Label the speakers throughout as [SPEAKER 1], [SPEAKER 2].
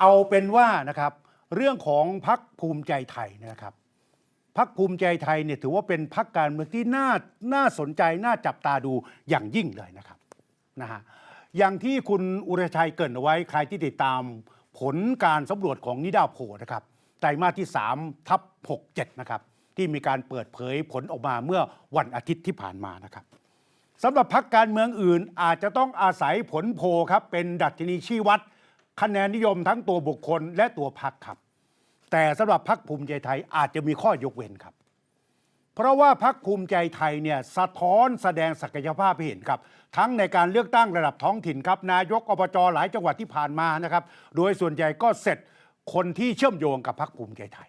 [SPEAKER 1] เอาเป็นว่านะครับเรื่องของพักภูมิใจไทยนะครับพักภูมิใจไทยเนี่ยถือว่าเป็นพักการเมืองที่น่าน่าสนใจน่าจับตาดูอย่างยิ่งเลยนะครับนะฮะอย่างที่คุณอุรชัยเกรินเอาไว้ใครที่ติดตามผลการสำรวจของนิดาโพลนะครับไตรมาสที่3ทับ67นะครับที่มีการเปิดเผยผลออกมาเมื่อวันอาทิตย์ที่ผ่านมานะครับสำหรับพักการเมืองอื่นอาจจะต้องอาศัยผลโพลครับเป็นดัชนีชี้วัด คะแนนนิยมทั้งตัวบุคคลและตัวพักครับ แต่สำหรับพักภูมิใจไทยอาจจะมีข้อยกเว้นครับ เพราะว่าพักภูมิใจไทยเนี่ยสะท้อนแสดงศักยภาพให้เห็นครับ ทั้งในการเลือกตั้งระดับท้องถิ่นครับนายกอบจหลายจังหวัดที่ผ่านมานะครับ โดยส่วนใหญ่ก็เสร็จคนที่เชื่อมโยงกับพักภูมิใจไทย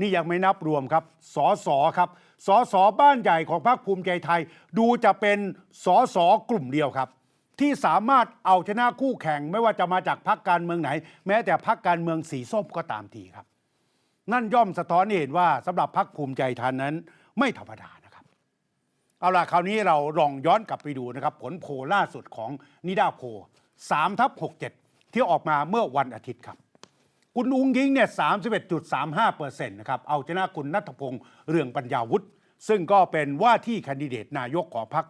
[SPEAKER 1] นี่ยังไม่นับรวมครับสสครับสสบ้านใหญ่ของพรรคภูมิใจไทย ดูจะเป็นสสกลุ่มเดียวครับ ที่สามารถเอาชนะคู่แข่ง ไม่ว่าจะมาจากพรรคการเมืองไหน แม้แต่พรรคการเมืองสีส้มก็ตามทีครับ นั่นย่อมสะท้อนเห็นว่าสำหรับพรรคภูมิใจไทยนั้น ไม่ธรรมดานะครับ เอาล่ะคราวนี้เราลองย้อนกลับไปดูนะครับ ผลโพลล่าสุดของนิดาโพ3ทับ67ที่ออกมาเมื่อวันอาทิตย์ครับ คุณอุ้งยิงเนี่ย31.35เอ็ดจุดสามห้าเปอร์เซ็นต์นะครับเอาชนะคุณนัทพงศ์เรืองปัญญาวุฒิซึ่งก็เป็นว่าที่แคนดิเดตนายกของพรรค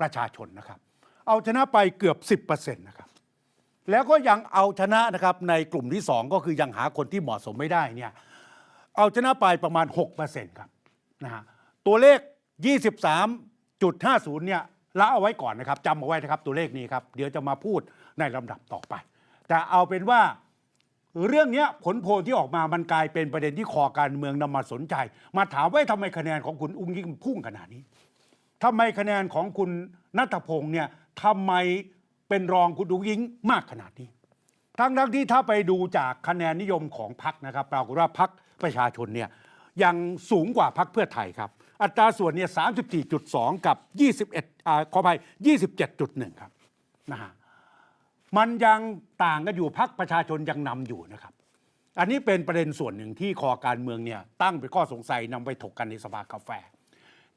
[SPEAKER 1] ประชาชนนะครับ เอาชนะไปเกือบ 10%นะครับแล้วก็ยังเอาชนะนะครับในกลุ่มที่ 2 ก็คือยังหาคนที่เหมาะสมไม่ได้เนี่ยเอาชนะไปประมาณ6%ครับนะฮะตัวเลข 23.50เนี่ยละเอาไว้ก่อนนะครับจำเอาไว้นะครับตัวเลขนี้ครับเดี๋ยวจะมาพูดในลำดับต่อไป แต่เอาเป็นว่าเรื่องนี้ผลโพลที่ออกมามันกลายเป็นประเด็นที่คอการเมืองนำมาสนใจ มาถามว่าทำไมคะแนนของคุณอุ้งยิ่งพุ่งขนาดนี้ทำไมคะแนนของคุณนัทพงศ์เนี่ย ทำไมเป็นรองคุณอุ้งยิงมากขนาดนี้ ทั้งทั้งที่ถ้าไปดูจากคะแนนนิยมของพรรคนะครับปรากฏว่าพรรคประชาชนเนี่ยยังสูงกว่าพรรคเพื่อไทยครับ อัตราส่วนเนี่ย34.2 กับ 21อ่าขออภัย27.1 ครับนะฮะมันยังต่างกันอยู่พักประชาชนยังนำอยู่นะครับ อันนี้เป็นประเด็นส่วนหนึ่งที่คอการเมืองเนี่ยตั้งเป็นข้อสงสัยนำไปถกกันในสภากาแฟ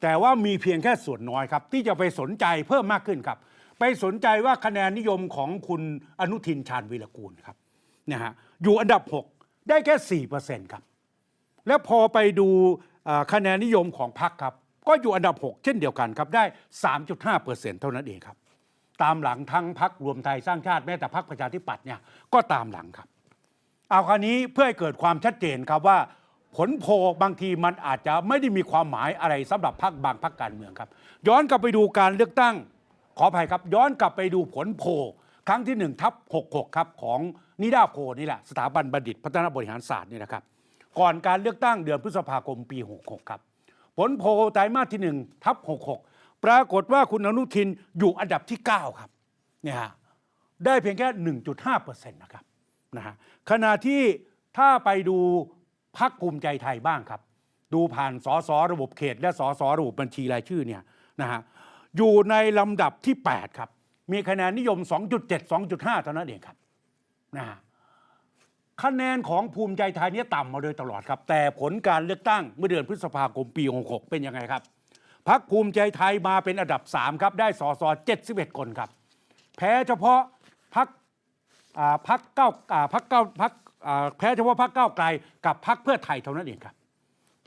[SPEAKER 1] แต่ว่ามีเพียงแค่ส่วนน้อยครับ ที่จะไปสนใจเพิ่มมากขึ้นครับ ไปสนใจว่าคะแนนนิยมของคุณอนุทินชาญวีรกูลครับนะฮะอยู่อันดับ 6 ได้แค่ 4%ครับ แล้วพอไปดูคะแนนนิยมของพรรคครับ ก็อยู่อันดับ 6 เช่นเดียวกันครับได้ 3.5%เท่านั้นเองครับ ตามหลังทั้งพักรวมไทยสร้างชาติแม้แต่พักประชาธิปัตย์เนี่ยก็ตามหลังครับเอาคราวนี้เพื่อให้เกิดความชัดเจนครับว่าผลโพบางทีมันอาจจะไม่ได้มีความหมายอะไรสำหรับพรรคบางพรรคการเมืองครับ ย้อนกลับไปดูการเลือกตั้ง ขออภัยครับ ย้อนกลับไปดูผลโพลครั้งที่1ทับ66 ครับของนิดาโพลนี่แหละ สถาบันบัณฑิตพัฒนาบริหารศาสตร์นี่นะครับ ก่อนการเลือกตั้งเดือนพฤษภาคมปี 66 ครับ ผลโพลไตรมาสที่1ทับ66 ปรากฏว่าคุณอนุทินอยู่อันดับที่ 9 ครับเนี่ยฮะได้เพียงแค่ 1.5%นะครับนะฮะขณะที่ถ้าไปดูพักภูมิใจไทยบ้างครับ ดูผ่านสสระบบเขต และสสระบบบัญชีรายชื่อเนี่ยนะฮะ อยู่ในลำดับที่ 8 ครับ มีคะแนนนิยม 2.7 2.5 เท่านั้นเองครับนะคะแนนของภูมิใจไทยเนี่ยต่ำมาโดยตลอดครับ แต่ผลการเลือกตั้งเมื่อเดือนพฤษภาคมปี 66 เป็นยังไงครับพักภูมิใจไทยมาเป็นอันดับ 3 ครับ ได้สอสอ71 คนครับ แพ้เฉพาะพักพักเก้าพักเก้าพักแพ้เฉพาะพักเก้าไกลกับพักเพื่อไทยเท่านั้นเองครับ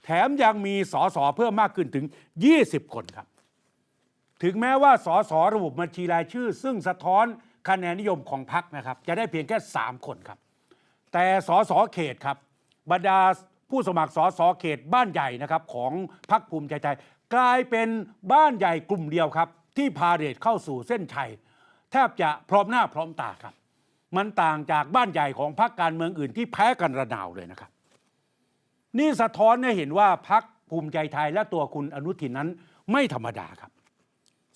[SPEAKER 1] แถมยังมีสอสอเพิ่มมากขึ้นถึง 20 คนครับ ถึงแม้ว่าสสระบบบัญชีรายชื่อ ซึ่งสะท้อนคะแนนนิยมของพรรคนะครับ จะได้เพียงแค่ 3 คนครับ แต่สสเขตครับบรรดาผู้สมัครสสเขตบ้านใหญ่นะครับของพรรคภูมิใจไทยกลายเป็นบ้านใหญ่กลุ่มเดียวครับ ที่พาเรทเข้าสู่เส้นชัย แทบจะพร้อมหน้าพร้อมตาครับ มันต่างจากบ้านใหญ่ของพรรคการเมืองอื่นที่แพ้กันระนาวเลยนะครับ นี่สะท้อนให้เห็นว่าพักภูมิใจไทยและตัวคุณอนุทินนั้นไม่ธรรมดาครับ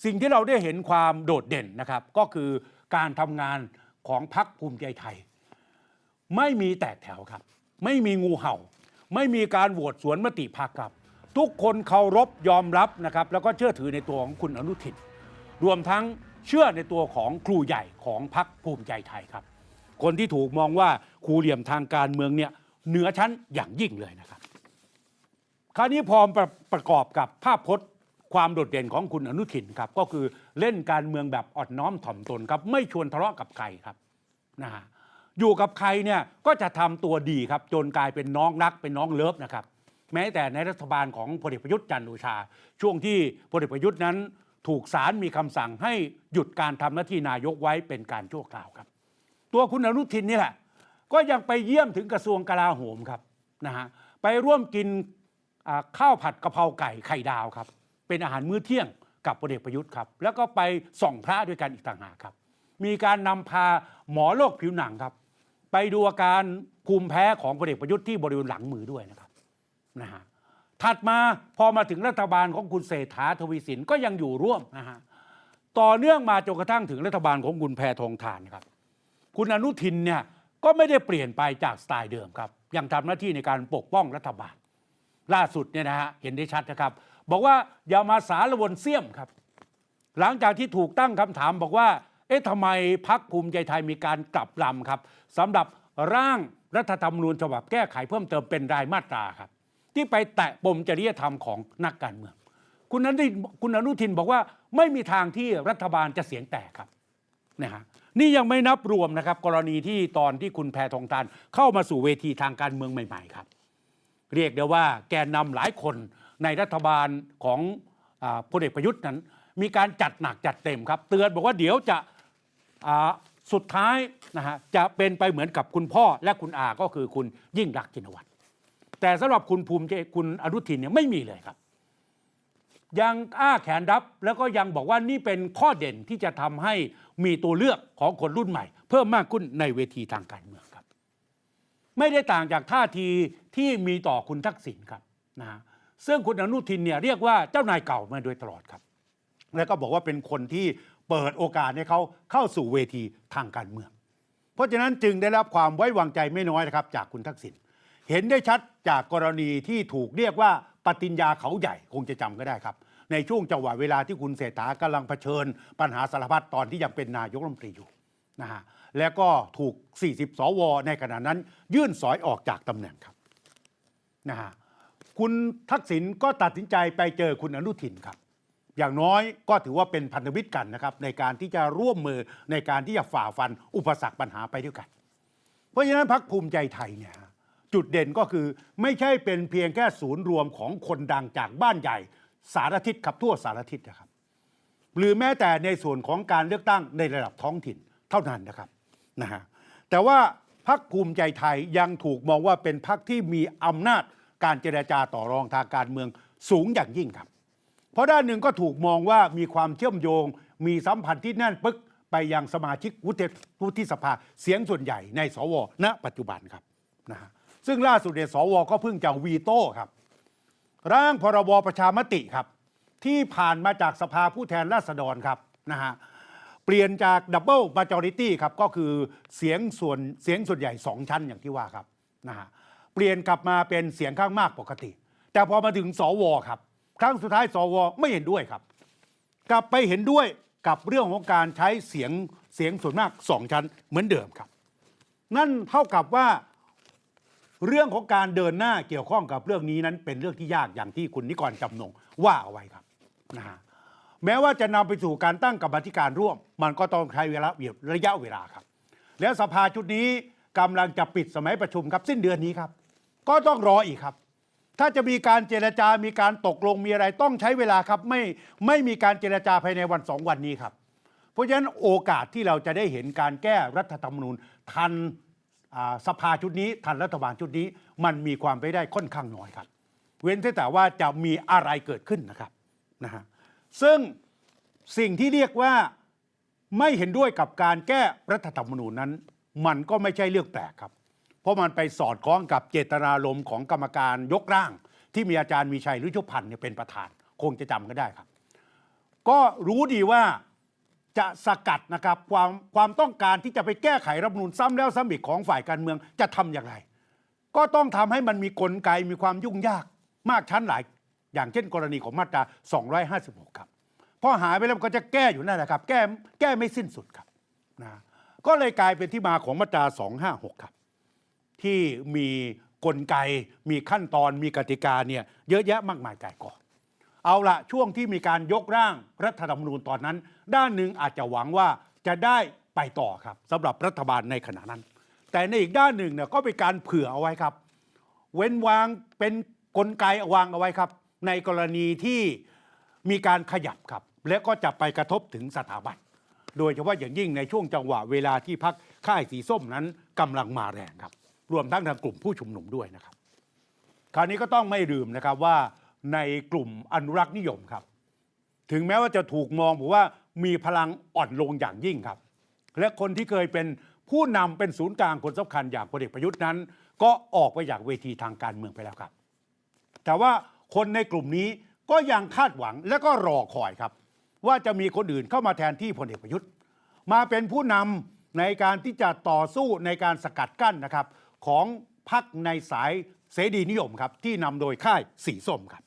[SPEAKER 1] สิ่งที่เราได้เห็นความโดดเด่นนะครับ ก็คือการทำงานของพักภูมิใจไทย ไม่มีแตกแถวครับ ไม่มีงูเห่า ไม่มีการโหวตสวนมติพักครับ ทุกคนเคารพยอมรับนะครับ แล้วก็เชื่อถือในตัวของคุณอนุทินรวมทั้งเชื่อในตัวของครูใหญ่ของพักภูมิใจไทยครับ คนที่ถูกมองว่าครูเหลี่ยมทางการเมืองเนี่ยเหนือชั้นอย่างยิ่งเลยนะครับ คราวนี้พอประประกอบกับภาพพจน์ ความโดดเด่นของคุณอนุทินครับก็คือเล่นการเมืองแบบอ่อนน้อมถ่อมตนครับไม่ชวนทะเลาะกับใครครับนะฮะอยู่กับใครเนี่ยก็จะทำตัวดีครับจนกลายเป็นน้องรักเป็นน้องเลิฟนะครับแม้แต่ในรัฐบาลของพลเอกประยุทธ์จันทร์โอชา ช่วงที่พลเอกประยุทธ์นั้น ถูกศาลมีคำสั่งให้หยุดการทำหน้าที่นายกไว้เป็นการชั่วคราวครับ ตัวคุณอนุทินนี่แหละก็ยังไปเยี่ยมถึงกระทรวงกลาโหมครับนะฮะไปร่วมกินข้าวผัดกะเพราไก่ไข่ดาวครับ เป็นอาหารมื้อเที่ยงกับพลเอกประยุทธ์ครับ แล้วก็ไปส่องพระด้วยกันอีกต่างหากครับ มีการนำพาหมอโรคผิวหนังครับ ไปดูอาการภูมิแพ้ของพลเอกประยุทธ์ที่บริเวณหลังมือด้วยนะครับนะฮะถัดมาพอมาถึงรัฐบาลของคุณเศรษฐาทวีสินก็ยังอยู่ร่วมนะฮะต่อเนื่องมาจนกระทั่งถึงรัฐบาลของคุณแพทองทานครับ คุณอนุทินเนี่ยก็ไม่ได้เปลี่ยนไปจากสไตล์เดิมครับ ยังทำหน้าที่ในการปกป้องรัฐบาล ล่าสุดเนี่ยนะฮะเห็นได้ชัดนะครับ บอกว่าอย่ามาสารวนเสี่ยมครับ หลังจากที่ถูกตั้งคำถามบอกว่า เอ๊ะทำไมพักภูมิใจไทยมีการกลับลำครับสำหรับร่างรัฐธรรมนูญฉบับแก้ไขเพิ่มเติมเป็นรายมาตราครับ ที่ไปแตะปมจริยธรรมของนักการเมือง คุณอนุทินคุณอนุทินบอกว่าไม่มีทางที่รัฐบาลจะเสียงแตกครับนะฮะนี่ยังไม่นับรวมนะครับ กรณีที่ตอนที่คุณแพทองทานเข้ามาสู่เวทีทางการเมืองใหม่ ๆ ครับ เรียกได้ว่าแกนนำหลายคน ในรัฐบาลของอพลเอกประยุทธ์นั้น มีการจัดหนักจัดเต็มครับ เตือนบอกว่าเดี๋ยวจะสุดท้ายนะฮะจะเป็นไปเหมือนกับคุณพ่อและคุณอาก็คือคุณยิ่งรักษณ์ชินวัตรแต่สำหรับคุณภูมิใจคุณอนุทินเนี่ยไม่มีเลยครับ ยังอ้าแขนรับแล้วก็ยังบอกว่านี่เป็นข้อเด่นที่จะทำให้มีตัวเลือกของคนรุ่นใหม่ เพิ่มมากขึ้นในเวทีทางการเมืองครับ ไม่ได้ต่างจากท่าทีที่มีต่อคุณทักษิณครับนะฮะ ซึ่งคุณอนุทินเนี่ยเรียกว่าเจ้านายเก่ามาโดยตลอดครับ แล้วก็บอกว่าเป็นคนที่เปิดโอกาสให้เขาเข้าสู่เวทีทางการเมือง เพราะฉะนั้นจึงได้รับความไว้วางใจไม่น้อยนะครับ จากคุณทักษิณเห็นได้ชัดจากกรณีที่ถูกเรียกว่าปฏิญญาเขาใหญ่คงจะจำก็ได้ครับ ในช่วงจังหวะเวลาที่คุณเศรษฐากำลังเผชิญ ปัญหาสารพัดตอนที่ยังเป็นนายกรัฐมนตรีอยู่นะฮะแล้วก็ถูก 40 สว ในขณะนั้น ยื่นสอยออกจากตำแหน่งครับนะฮะ คุณทักษิณก็ตัดสินใจไปเจอคุณอนุทินครับ อย่างน้อยก็ถือว่าเป็นพันธมิตรกันนะครับ ในการที่จะร่วมมือในการที่จะฝ่าฟันอุปสรรคปัญหาไปด้วยกัน เพราะฉะนั้นพักภูมิใจไทยเนี่ยจุดเด่นก็คือไม่ใช่เป็นเพียงแค่ศูนย์รวมของคนดังจากบ้านใหญ่ สารทิศครับทั่วสารทิศนะครับ หรือแม้แต่ในส่วนของการเลือกตั้งในระดับท้องถิ่นเท่านั้นนะครับนะฮะแต่ว่าพักภูมิใจไทยยังถูกมองว่าเป็นพักที่มีอำนาจ การเจรจาต่อรองทางการเมืองสูงอย่างยิ่งครับ เพราะด้านหนึ่งก็ถูกมองว่ามีความเชื่อมโยง มีสัมพันธ์ที่แน่นปึกไปยังสมาชิกวุฒิสภาเสียงส่วนใหญ่ในสวณปัจจุบันครับนะฮะซึ่งล่าสุดเนี่ยสวก็เพิ่งจะวีโต้ครับ ร่างพรบประชามติครับ ที่ผ่านมาจากสภาผู้แทนราษฎรครับนะฮะเปลี่ยนจากดับเบิลมาจอริตี้ครับก็คือเสียงส่วนเสียงส่วนใหญ่สองชั้นอย่างที่ว่าครับนะฮะ เปลี่ยนกลับมาเป็นเสียงข้างมากปกติ แต่พอมาถึงสวครับ ครั้งสุดท้ายสวไม่เห็นด้วยครับ กลับไปเห็นด้วยกับเรื่องของการใช้เสียงเสียงส่วนมากสองชั้นเหมือนเดิมครับ นั่นเท่ากับว่าเรื่องของการเดินหน้าเกี่ยวข้องกับเรื่องนี้นั้นเป็นเรื่องที่ยากอย่างที่คุณนิกรจำนงว่าเอาไว้ครับนะฮะแม้ว่าจะนำไปสู่การตั้งกรรมธิการร่วม มันก็ต้องใช้เวลาระยะเวลาครับ แล้วสภาชุดนี้กำลังจะปิดสมัยประชุมครับสิ้นเดือนนี้ครับ ก็ต้องรออีกครับ ถ้าจะมีการเจรจา มีการตกลงมีอะไรต้องใช้เวลาครับ ไม่ไม่มีการเจรจาภายในวันสองวันนี้ครับ เพราะฉะนั้นโอกาสที่เราจะได้เห็นการแก้รัฐธรรมนูญทันสภาชุดนี้ ทันรัฐบาลชุดนี้ มันมีความไปได้ค่อนข้างน้อยครับ เว้นแต่ว่าจะมีอะไรเกิดขึ้นนะครับนะฮะซึ่งสิ่งที่เรียกว่าไม่เห็นด้วยกับการแก้รัฐธรรมนูญนั้น มันก็ไม่ใช่เรื่องแปลกครับ เพราะมันไปสอดคล้องกับเจตนารมณ์ของกรรมการยกร่าง ที่มีอาจารย์มีชัยฤชุพันธ์เนี่ยเป็นประธาน คงจะจำก็ได้ครับ ก็รู้ดีว่าจะสกัดนะครับความความต้องการที่จะไปแก้ไขรัฐมนูญซ้ำแล้วซ้ำอีกของฝ่ายการเมืองจะทำอย่างไร ก็ต้องทำให้มันมีกลไกมีความยุ่งยากมากชั้นหลาย อย่างเช่นกรณีของมาตรา 256 ครับพอหายไปแล้วมันก็จะแก้อยู่นั่นแหละครับ แก้แก้ไม่สิ้นสุดครับนะก็เลยกลายเป็นที่มาของมาตรา 256 ครับ ที่มีกลไก มีขั้นตอนมีกติกาเนี่ยเยอะแยะมากมายกายกองเอาละช่วงที่มีการยกร่างรัฐธรรมนูญตอนนั้น ด้านหนึ่งอาจจะหวังว่าจะได้ไปต่อครับสำหรับรัฐบาลในขณะนั้น แต่ในอีกด้านหนึ่งเนี่ยก็เป็นการเผื่อเอาไว้ครับ เว้นวางเป็นกลไกวางเอาไว้ครับ ในกรณีที่มีการขยับครับ และก็จะไปกระทบถึงสถาบันโดยเฉพาะอย่างยิ่งในช่วงจังหวะเวลาที่พักค่ายสีส้มนั้นกำลังมาแรงครับ รวมทั้งทางกลุ่มผู้ชุมนุมด้วยนะครับ คราวนี้ก็ต้องไม่ลืมนะครับว่าในกลุ่มอนุรักษ์นิยมครับ ถึงแม้ว่าจะถูกมองบอกว่ามีพลังอ่อนลงอย่างยิ่งครับ และคนที่เคยเป็นผู้นำเป็นศูนย์กลางคนสำคัญอย่างพลเอกประยุทธ์นั้น ก็ออกไปจากเวทีทางการเมืองไปแล้วครับ แต่ว่าคนในกลุ่มนี้ก็ยังคาดหวังและก็รอคอยครับ ว่าจะมีคนอื่นเข้ามาแทนที่พลเอกประยุทธ์ มาเป็นผู้นำในการที่จะต่อสู้ในการสกัดกั้นนะครับ ของพรรคในสายเสรีนิยมครับที่นำโดยค่ายสีส้มครับ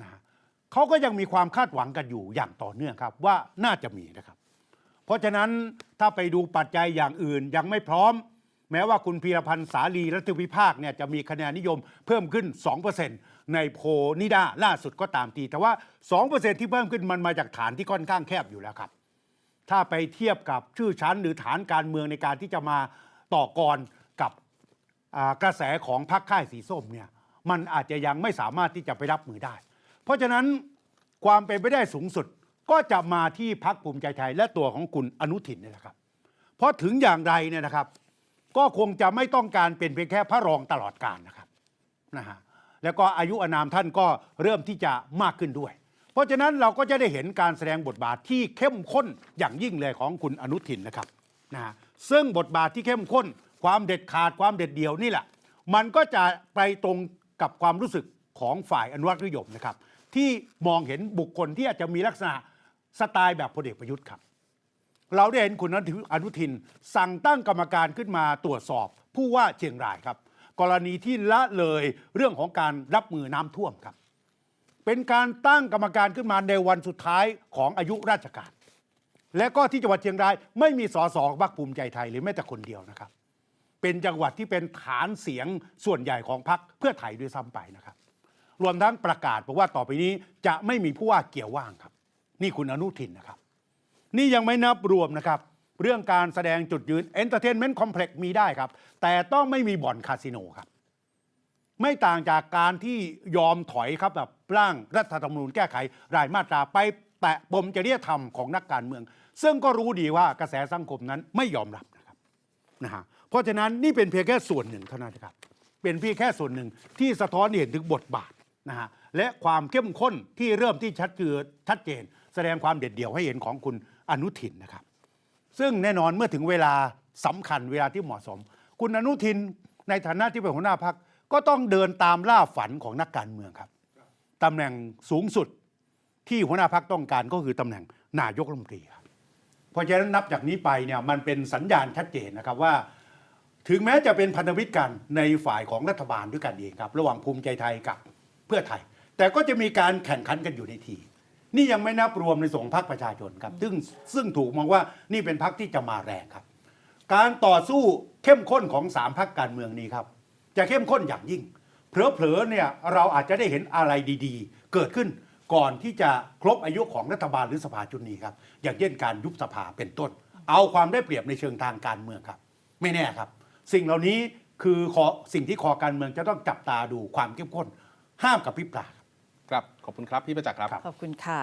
[SPEAKER 1] นะฮะเขาก็ยังมีความคาดหวังกันอยู่อย่างต่อเนื่องครับว่าน่าจะมีนะครับ เพราะฉะนั้นถ้าไปดูปัจจัยอย่างอื่นยังไม่พร้อม แม้ว่าคุณพีรพันธ์สาลีรัฐวิภาคเนี่ยจะมีคะแนนนิยมเพิ่มขึ้น 2%ในโพนิดาล่าสุดก็ตามที แต่ว่า 2%ที่เพิ่มขึ้นมันมาจากฐานที่ค่อนข้างแคบอยู่แล้วครับ ถ้าไปเทียบกับชื่อชั้นหรือฐานการเมืองในการที่จะมาต่อกร กระแสของพรรคค่ายสีส้มเนี่ยมันอาจจะยังไม่สามารถที่จะไปรับมือได้ เพราะฉะนั้นความเป็นไปได้สูงสุดก็จะมาที่พรรคภูมิใจไทย และตัวของคุณอนุทินนี่แหละครับ เพราะถึงอย่างไรเนี่ยนะครับ ก็คงจะไม่ต้องการเป็นเพียงแค่พระรองตลอดกาลนะครับนะฮะแล้วก็อายุอานามท่านก็เริ่มที่จะมากขึ้นด้วย เพราะฉะนั้นเราก็จะได้เห็นการแสดงบทบาทที่เข้มข้นอย่างยิ่งเลยของคุณอนุทินนะครับนะฮะซึ่งบทบาทที่เข้มข้น ความเด็ดขาดความเด็ดเดี่ยวนี่แหละ มันก็จะไปตรงกับความรู้สึกของฝ่ายอนุรักษ์นิยมนะครับ ที่มองเห็นบุคคลที่อาจจะมีลักษณะสไตล์แบบพลเอกประยุทธ์ครับ เราได้เห็นคุณอนุทินสั่งตั้งกรรมการขึ้นมาตรวจสอบ ผู้ว่าเชียงรายครับ กรณีที่ละเลยเรื่องของการรับมือน้ำท่วมครับ เป็นการตั้งกรรมการขึ้นมาในวันสุดท้ายของอายุราชการ และก็ที่จังหวัดเชียงราย ไม่มีสสพรรคภูมิใจไทยหรือแม้แต่คนเดียวนะครับ เป็นจังหวัดที่เป็นฐานเสียงส่วนใหญ่ของพรรคเพื่อไทยด้วยซ้ำไปนะครับ รวมทั้งประกาศบอกว่าต่อไปนี้จะไม่มีผู้ว่าเกี่ยวว่างครับ นี่คุณอนุทินนะครับ นี่ยังไม่นับรวมนะครับ เรื่องการแสดงจุดยืน Entertainment Complex มีได้ครับ แต่ต้องไม่มีบ่อนคาสิโนครับไม่ต่างจากการที่ยอมถอยครับแบบร่างรัฐธรรมนูญแก้ไขรายมาตราไปแตะปมจริยธรรมของนักการเมือง ซึ่งก็รู้ดีว่ากระแสสังคมนั้นไม่ยอมรับนะครับนะฮะ เพราะฉะนั้นนี่เป็นเพียงแค่ส่วนหนึ่งเท่านั้นนะครับ เป็นเพียงแค่ส่วนหนึ่งที่สะท้อนเห็นถึงบทบาทนะฮะและความเข้มข้นที่เริ่มที่ชัดเจนชัดเจน แสดงความเด็ดเดี่ยวให้เห็นของคุณอนุทินนะครับ ซึ่งแน่นอนเมื่อถึงเวลาสำคัญเวลาที่เหมาะสม คุณอนุทินในฐานะที่เป็นหัวหน้าพักก็ต้องเดินตามล่าฝันของนักการเมืองครับตำแหน่งสูงสุดที่หัวหน้าพักต้องการก็คือตำแหน่งนายกรัฐมนตรีครับเพราะฉะนั้นนับจากนี้ไปเนี่ยมันเป็นสัญญาณชัดเจนนะครับว่า ถึงแม้จะเป็นพันธมิตรกันในฝ่ายของรัฐบาลด้วยกันเองครับ ระหว่างภูมิใจไทยกับเพื่อไทย แต่ก็จะมีการแข่งขันกันอยู่ในที นี่ยังไม่นับรวมในส่วนของพรรคประชาชนครับ ซึ่งซึ่งถูกมองว่านี่เป็นพรรคที่จะมาแรงครับ การต่อสู้เข้มข้นของสามพรรคการเมืองนี้ครับ จะเข้มข้นอย่างยิ่งเผลอๆเนี่ยเราอาจจะได้เห็นอะไรดีๆ เกิดขึ้นก่อนที่จะครบอายุของรัฐบาลหรือสภาชุดนี้ครับ อย่างเช่นการยุบสภาเป็นต้น เอาความได้เปรียบในเชิงทางการเมืองครับ ไม่แน่ครับ สิ่งเหล่านี้คือขอสิ่งที่คอการเมืองจะต้องจับตาดูความเข้มข้นห้ามกับพริบตาครับ
[SPEAKER 2] ครับขอบคุณครับ พี่ประจักษ์ครับ
[SPEAKER 1] ครับ
[SPEAKER 3] ขอบคุณค่ะ